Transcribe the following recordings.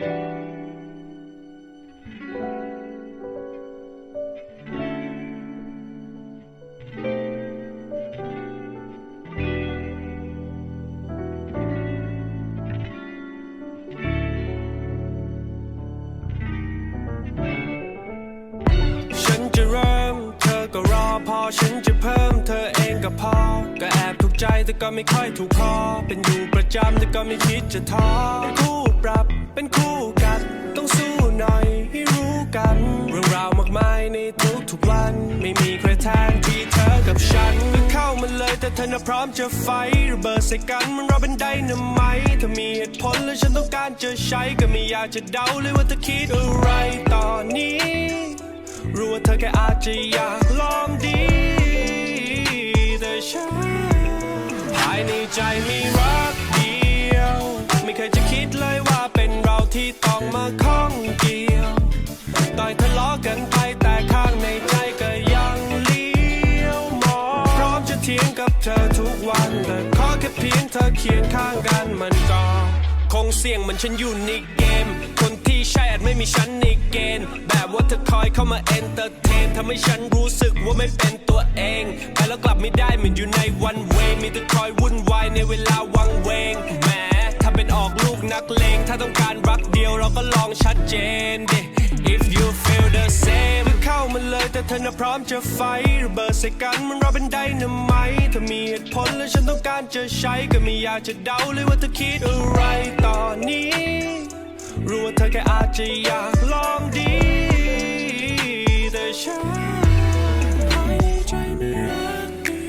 ฉันจะเริ่ม เธอก็รอพอฉันจะเพิ่ม เธอเองก็พอ ก็แอบถูกใจแต่ก็ไม่ค่อยถูกคอเป็นอยู่ประจำแต่ก็ไม่คิดจะท้อคู่ปรับ เป็นคู่กัดต้องสู้หน่อยให้รู้กัน เรื่องราวมากมายในทุกทุกๆวัน ไม่มีใครแทนที่เธอกับฉันก็เข้ามาเลยแต่เธอน่ะพร้อมจะไฟระเบิดใส่กันมันเราเป็นไดนาไมต์ถ้ามีเหตุผลและฉันต้องการจะใช้ก็ไม่อยากจะเดาเลยว่าเธอคิดอะไรตอนนี้ รู้ว่าเธอแค่อาจจะอยากลองดีแต่ฉันภายในใจมีรัก ต้องมาข้องเกี่ยว ต่อยทะเลาะกันไปแต่ข้างในใจก็ยังเลี้ยวมอง พร้อมจะเถียงกับเธอทุกวัน แต่ขอแค่เพียงเธอเคียงข้างกันมันก็คงเสี่ยงเหมือนฉันอยู่ในเกม คนที่ใช่อาจไม่มีฉันในเกณฑ์แบบว่าเธอคอยเข้ามาเอนเตอร์เทนทำให้ฉันรู้สึกว่าไม่เป็นตัวเอง ไปแล้วกลับไม่ได้เหมือนอยู่ในวันเวมีแต่คอยวุ่นวายในเวลาวัง นักเลงถ้าต้องการรักเดียวเราก็ลองชัดเจนดิ if you feel the same เข้ามาเลยแต่เธอน่ะพร้อมจะไฟระเบิดใส่กันมันเราเป็นไดนาไมต์ถ้ามีเหตุผลและฉันต้องการจะใช้ก็ไม่อยากจะเดาเลยว่าเธอคิดอะไรตอนนี้ รู้ว่าเธอแค่อาจจะอยากลองดีแต่ฉันภายในใจมีรักเดี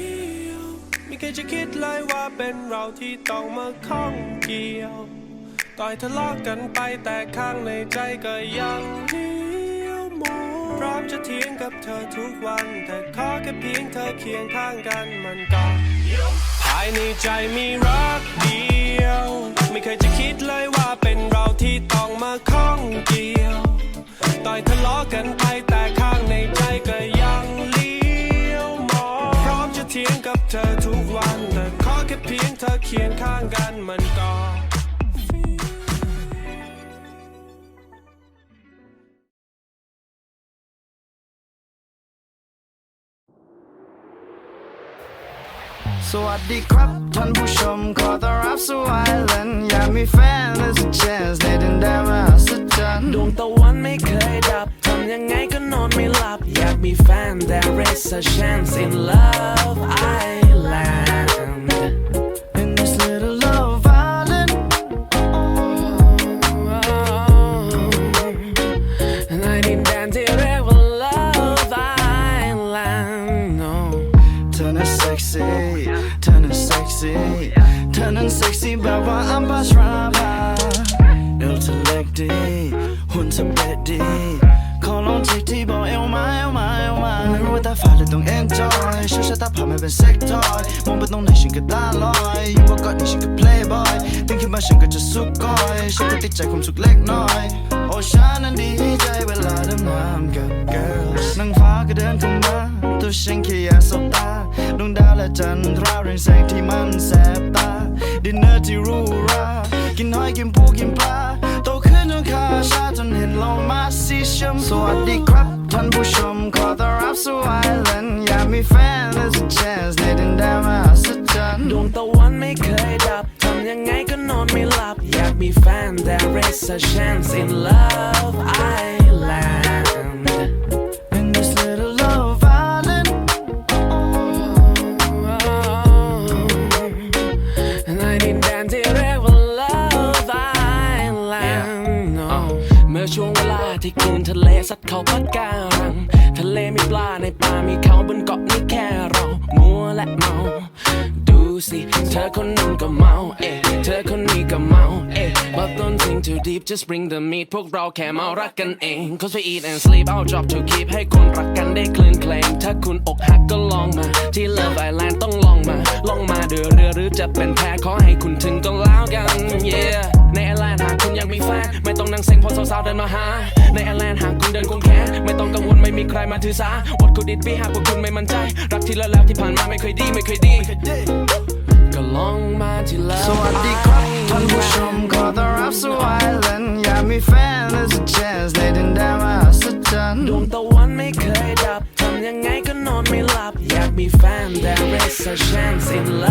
ยวไม่เคยจะคิดเลยว่าเป็นเราที่ต้องมาข้องเกี่ยว ต่อยทะเลาะกันไปแต่ข้างในใจก็ยังเดียวมองพร้อมจะเถียงกับเธอทุกวัน แต่ขอแค่เพียงเธอเคียงข้างกันมันก็ภายในใจมีรักเดียว ไม่เคยจะคิดเลยว่าเป็นเราที่ต้องมาข้องเกี่ยว ต่อยทะเลาะกันไปแต่ข้างในใจก็ยังเลี้ยวมองพร้อมจะเถียงกับเธอทุกวันแต่ขอแค่เพียงเธอเคียงข้างกันมันก็ สวัสดีครับท่านผู้ชมขอต้อนรับสู่ไอแลนด์อยากมีแฟนและสัก chance ในดินแดนมหัศจรรย์ดวงตะวันไม่เคยดับทำยังไงก็นอนไม่หลับ อยากมีแฟน there is a chance in love island เธอนั้น sexy แบบว่าอัมพัชราภาเอวเธอเล็กดี หุ่นเธอเป๊ะดี ขอลองทีที่บอกเอวมาเอวมาเอวมาไม่รู้ว่าตาฝาดหรือต้อง enjoy โชว์ชะตาผ่านมาเป็น sex toy มองไปตรงไหนฉันก็ตาลอยอยู่ว่าก่อนนี้ฉันก็ playboy ตื่นขึ้นมาฉันก็จะสุกก้อยฉันก็ติดใจความสุขเล็กน้อย โอ้ฉันนั้นดีใจเวลาทำงานกับ girls นางฟ้าก็เดินเข้ามาตัวฉันแค่อยากสบตาดวงดาวและจันทราเรืองแสงที่มันแสบตา ดินเนอร์ที่รู้รากินหอยกินปูกินปลาโตขึ้นจนขาชาจนเห็นโลมาสีชมพูสวัสดีครับท่านผู้ชมขอต้อนรับสู่ไอแลนด์อยากมีแฟนและสัก chance ในดินแดนมหัศจรรย์ดวงตะวันไม่เคยดับทำยังไงก็นอนไม่หลับ อยากมีแฟน there is a chance in love ที่คลื่นทะเลซัดเขาพัดการัง ทะเลมีปลาในป่ามีเขาบนเกาะนี่แค่เรามัวและเมา ดูสิ เธอคนนึงก็เมา เอ๊ะเธอคนนี้ก็เมา เอ๊ะ but don't think too deep just bring the meat พวกเราแค่เมารักกันเอง cause we eat and sleep our job to keep ให้คนรักกันได้คลื่นเคลงถ้าคุณอกหักก็ลองมา ที่ Love Island ต้องลองมา ลองมาเดือเรือหรือจะเป็นแพ้ขอให้คุณถึงก็ งนั่งเซ็งพอสาวๆเดินมาหา ในแอร์แลนหากคุณเดินคงแค่ไม่ต้องกังวลไม่มีใครมาถือสา What could it be หากว่าคุณไม่มั่นใจ รักที่แล้วแล้วที่ผ่านมาไม่เคยดีไม่เคยดีก็ลองมาที่ Love สวัสดีครับท่านผู้ชมขอต้อนรับสู่ไอแลนด์อยากมีมีแฟน there's a chance ในดินแดนมหัศจรรย์ดวงตะวันไม่เคยดับทำยังไงก็นอนไม่หลับ อยากมีแฟน there is a chance in love